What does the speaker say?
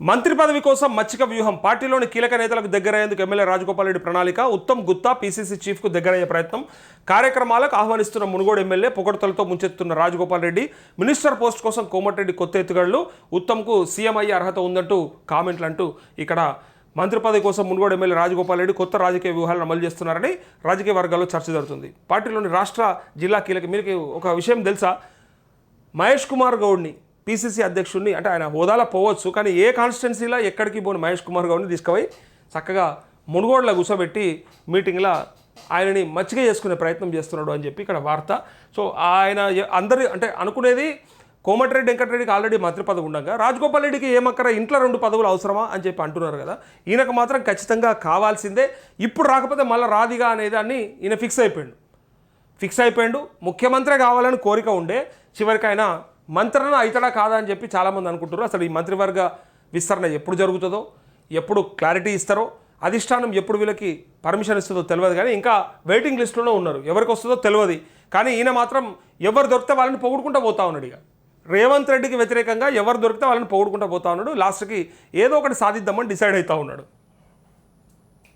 మంత్రి పదవి కోసం మచ్చిక వ్యూహం. పార్టీలోని కీలక నేతలకు దగ్గరయ్యేందుకు ఎమ్మెల్యే రాజగోపాల్ రెడ్డి ప్రణాళిక ఉత్తమ్ గుత్తా పీసీసీ చీఫ్కు దగ్గరయ్యే ప్రయత్నం. కార్యక్రమాలకు ఆహ్వానిస్తున్న మునుగోడు ఎమ్మెల్యే పొగడ్తలతో ముంచెత్తున్న రాజగోపాల్ రెడ్డి మినిస్టర్ పోస్ట్ కోసం కోమటిరెడ్డి కొత్త ఎత్తుగడలు ఉత్తమ్కు సీఎం అయ్యే అర్హత ఉందంటూ కామెంట్లు అంటూ ఇక్కడ మంత్రి పదవి కోసం మునుగోడు ఎమ్మెల్యే రాజగోపాల్ రెడ్డి కొత్త రాజకీయ వ్యూహాలను అమలు చేస్తున్నారని రాజకీయ వర్గాల్లో చర్చ జరుగుతుంది. పార్టీలోని రాష్ట్ర జిల్లా కీలక మీకు ఒక విషయం తెలుసా? మహేష్ కుమార్ గౌడ్ని పీసీసీ అధ్యక్షుడిని అంటే ఆయన హోదాలో పోవచ్చు కానీ ఏ కాన్స్టిట్యున్సీలో ఎక్కడికి పోని మహేష్ కుమార్ గౌడ్ని తీసుకుపోయి చక్కగా మునుగోడులో కూర్చోబెట్టి మీటింగ్లో ఆయనని మచ్చిక చేసుకునే ప్రయత్నం చేస్తున్నాడు అని చెప్పి ఇక్కడ వార్త. సో ఆయన అందరి అంటే అనుకునేది కోమటిరెడ్డి వెంకటరెడ్డికి ఆల్రెడీ మంత్రి పదవి ఉండగా రాజగోపాల్ రెడ్డికి ఏమక్కర ఇంట్లో రెండు పదవులు అవసరమా అని చెప్పి అంటున్నారు కదా. ఈయనకు మాత్రం ఖచ్చితంగా కావాల్సిందే. ఇప్పుడు రాకపోతే మళ్ళీ రాదిగా అనేదాన్ని ఈయన ఫిక్స్ అయిపోయాడు. ఫిక్స్ అయిపోయాడు. ముఖ్యమంత్రి కావాలని కోరిక ఉండే. చివరికి ఆయన మంత్రన అవుతాడా కాదా అని చెప్పి చాలామంది అనుకుంటారు అసలు ఈ మంత్రివర్గ విస్తరణ ఎప్పుడు జరుగుతుందో ఎప్పుడు క్లారిటీ ఇస్తారో అధిష్టానం ఎప్పుడు వీళ్ళకి పర్మిషన్ ఇస్తుందో తెలియదు కానీ ఇంకా వెయిటింగ్ లిస్టులోనే ఉన్నారు. ఎవరికి వస్తుందో తెలియదు. కానీ ఈయన మాత్రం ఎవరు దొరికితే వాళ్ళని పొగుడుకుంటూ పోతా ఉన్నాడు ఇక. రేవంత్ రెడ్డికి వ్యతిరేకంగా ఎవరు దొరికితే వాళ్ళని పొగుడుకుంటూ పోతా ఉన్నాడు. లాస్ట్కి ఏదో ఒకటి సాధిద్దామని డిసైడ్ అవుతా ఉన్నాడు.